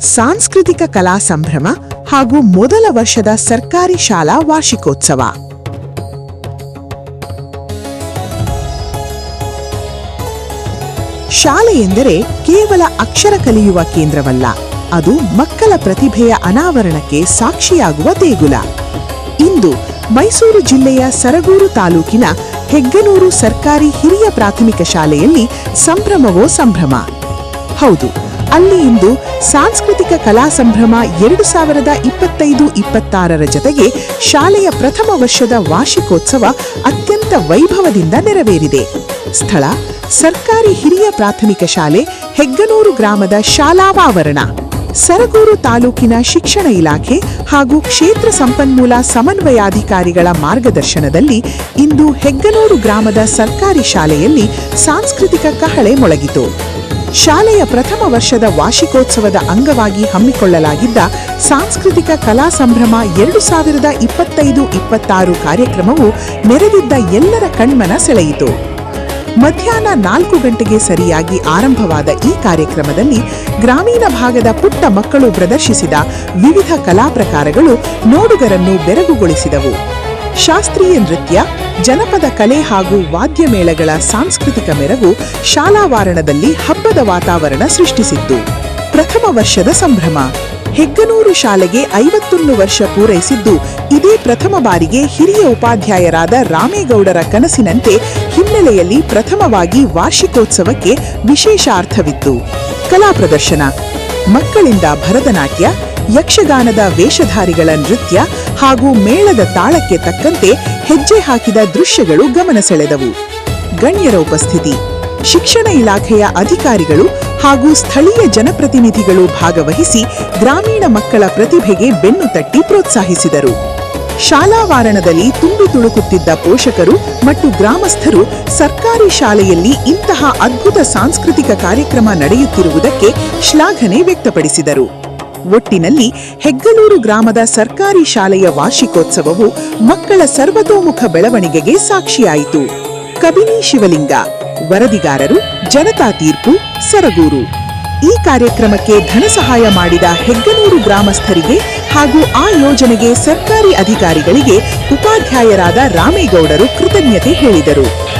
ಸಾಂಸ್ಕೃತಿಕ ಕಲಾ ಸಂಭ್ರಮ ಹಾಗೂ ಮೊದಲ ವರ್ಷದ ಸರ್ಕಾರಿ ಶಾಲಾ ವಾರ್ಷಿಕೋತ್ಸವ. ಶಾಲೆ ಎಂದರೆ ಕೇವಲ ಅಕ್ಷರ ಕಲಿಯುವ ಕೇಂದ್ರವಲ್ಲ, ಅದು ಮಕ್ಕಳ ಪ್ರತಿಭೆಯ ಅನಾವರಣಕ್ಕೆ ಸಾಕ್ಷಿಯಾಗುವ ದೇಗುಲ. ಇಂದು ಮೈಸೂರು ಜಿಲ್ಲೆಯ ಸರಗೂರು ತಾಲೂಕಿನ ಹೆಗ್ಗನೂರು ಸರ್ಕಾರಿ ಹಿರಿಯ ಪ್ರಾಥಮಿಕ ಶಾಲೆಯಲ್ಲಿ ಸಂಭ್ರಮವೋ ಸಂಭ್ರಮ? ಹೌದು ಅಲ್ಲಿ ಇಂದು ಸಾಂಸ್ಕೃತಿಕ ಕಲಾ ಸಂಭ್ರಮ ಎರಡು ಸಾವಿರದ ಇಪ್ಪತ್ತೈದು ಇಪ್ಪತ್ತಾರರ ಜೊತೆಗೆ ಶಾಲೆಯ ಪ್ರಥಮ ವರ್ಷದ ವಾರ್ಷಿಕೋತ್ಸವ ಅತ್ಯಂತ ವೈಭವದಿಂದ ನೆರವೇರಿದೆ. ಸ್ಥಳ, ಸರ್ಕಾರಿ ಹಿರಿಯ ಪ್ರಾಥಮಿಕ ಶಾಲೆ, ಹೆಗ್ಗನೂರು ಗ್ರಾಮದ ಶಾಲಾವಾವರಣ. ಸರಗೂರು ತಾಲೂಕಿನ ಶಿಕ್ಷಣ ಇಲಾಖೆ ಹಾಗೂ ಕ್ಷೇತ್ರ ಸಂಪನ್ಮೂಲ ಸಮನ್ವಯಾಧಿಕಾರಿಗಳ ಮಾರ್ಗದರ್ಶನದಲ್ಲಿ ಇಂದು ಹೆಗ್ಗನೂರು ಗ್ರಾಮದ ಸರ್ಕಾರಿ ಶಾಲೆಯಲ್ಲಿ ಸಾಂಸ್ಕೃತಿಕ ಕಹಳೆ ಮೊಳಗಿತು. ಶಾಲೆಯ ಪ್ರಥಮ ವರ್ಷದ ವಾರ್ಷಿಕೋತ್ಸವದ ಅಂಗವಾಗಿ ಹಮ್ಮಿಕೊಳ್ಳಲಾಗಿದ್ದ ಸಾಂಸ್ಕೃತಿಕ ಕಲಾ ಸಂಭ್ರಮ ಎರಡು ಸಾವಿರದ ಇಪ್ಪತ್ತೈದು ಇಪ್ಪತ್ತಾರು ಕಾರ್ಯಕ್ರಮವು ನೆರೆದಿದ್ದ ಎಲ್ಲರ ಕಣ್ಮನ ಸೆಳೆಯಿತು. ಮಧ್ಯಾಹ್ನ ನಾಲ್ಕು ಗಂಟೆಗೆ ಸರಿಯಾಗಿ ಆರಂಭವಾದ ಈ ಕಾರ್ಯಕ್ರಮದಲ್ಲಿ ಗ್ರಾಮೀಣ ಭಾಗದ ಪುಟ್ಟ ಮಕ್ಕಳು ಪ್ರದರ್ಶಿಸಿದ ವಿವಿಧ ಕಲಾ ಪ್ರಕಾರಗಳು ನೋಡುಗರನ್ನು ಬೆರಗುಗೊಳಿಸಿದವು. ಶಾಸ್ತ್ರೀಯ ನೃತ್ಯ, ಜನಪದ ಕಲೆ ಹಾಗೂ ವಾದ್ಯ ಮೇಳಗಳ ಸಾಂಸ್ಕೃತಿಕ ಮೆರಗು ಶಾಲಾವಾರಣದಲ್ಲಿ ಹಬ್ಬದ ವಾತಾವರಣ ಸೃಷ್ಟಿಸಿತ್ತು ಪ್ರಥಮ ವರ್ಷದ ಸಂಭ್ರಮ. ಹೆಗ್ಗನೂರು ಶಾಲೆಗೆ ಐವತ್ತೊಂದು ವರ್ಷ ಪೂರೈಸಿದ್ದು, ಇದೇ ಪ್ರಥಮ ಬಾರಿಗೆ ಹಿರಿಯ ಉಪಾಧ್ಯಾಯರಾದ ರಾಮೇಗೌಡರ ಕನಸಿನಂತೆ ಹಿನ್ನೆಲೆಯಲ್ಲಿ ಪ್ರಥಮವಾಗಿ ವಾರ್ಷಿಕೋತ್ಸವಕ್ಕೆ ವಿಶೇಷ ಅರ್ಥವಿತ್ತು. ಕಲಾ ಪ್ರದರ್ಶನ. ಮಕ್ಕಳಿಂದ ಭರತನಾಟ್ಯ ಯಕ್ಷಗಾನದ ವೇಷಧಾರಿಗಳ ನೃತ್ಯ ಹಾಗೂ ಮೇಳದ ತಾಳಕ್ಕೆ ತಕ್ಕಂತೆ ಹೆಜ್ಜೆ ಹಾಕಿದ ದೃಶ್ಯಗಳು ಗಮನ ಸೆಳೆದವು. ಗಣ್ಯರ ಉಪಸ್ಥಿತಿ, ಶಿಕ್ಷಣ ಇಲಾಖೆಯ ಅಧಿಕಾರಿಗಳು ಹಾಗೂ ಸ್ಥಳೀಯ ಜನಪ್ರತಿನಿಧಿಗಳು ಭಾಗವಹಿಸಿ ಗ್ರಾಮೀಣ ಮಕ್ಕಳ ಪ್ರತಿಭೆಗೆ ಬೆನ್ನು ತಟ್ಟಿ ಪ್ರೋತ್ಸಾಹಿಸಿದರು. ಶಾಲಾವಾರಣದಲ್ಲಿ ತುಂಬಿ ತುಳುಕುತ್ತಿದ್ದ ಪೋಷಕರು ಮತ್ತು ಗ್ರಾಮಸ್ಥರು ಸರ್ಕಾರಿ ಶಾಲೆಯಲ್ಲಿ ಇಂತಹ ಅದ್ಭುತ ಸಾಂಸ್ಕೃತಿಕ ಕಾರ್ಯಕ್ರಮ ನಡೆಯುತ್ತಿರುವುದಕ್ಕೆ ಶ್ಲಾಘನೆ ವ್ಯಕ್ತಪಡಿಸಿದರು. ಒಟ್ಟಿನಲ್ಲಿ ಹೆಗ್ಗಲೂರು ಗ್ರಾಮದ ಸರ್ಕಾರಿ ಶಾಲೆಯ ವಾರ್ಷಿಕೋತ್ಸವವು ಮಕ್ಕಳ ಸರ್ವತೋಮುಖ ಬೆಳವಣಿಗೆಗೆ ಸಾಕ್ಷಿಯಾಯಿತು. ಕಬಿನಿ ಶಿವಲಿಂಗ, ವರದಿಗಾರರು ಜನತಾ ತೀರ್ಪು, ಸರಗೂರು. ಈ ಕಾರ್ಯಕ್ರಮಕ್ಕೆ ಧನ ಸಹಾಯ ಮಾಡಿದ ಹೆಗ್ಗನೂರು ಗ್ರಾಮಸ್ಥರಿಗೆ ಹಾಗೂ ಆ ಯೋಜನೆಗೆ ಸರ್ಕಾರಿ ಅಧಿಕಾರಿಗಳಿಗೆ ಉಪಾಧ್ಯಾಯರಾದ ರಾಮೇಗೌಡರು ಕೃತಜ್ಞತೆ ಹೇಳಿದರು.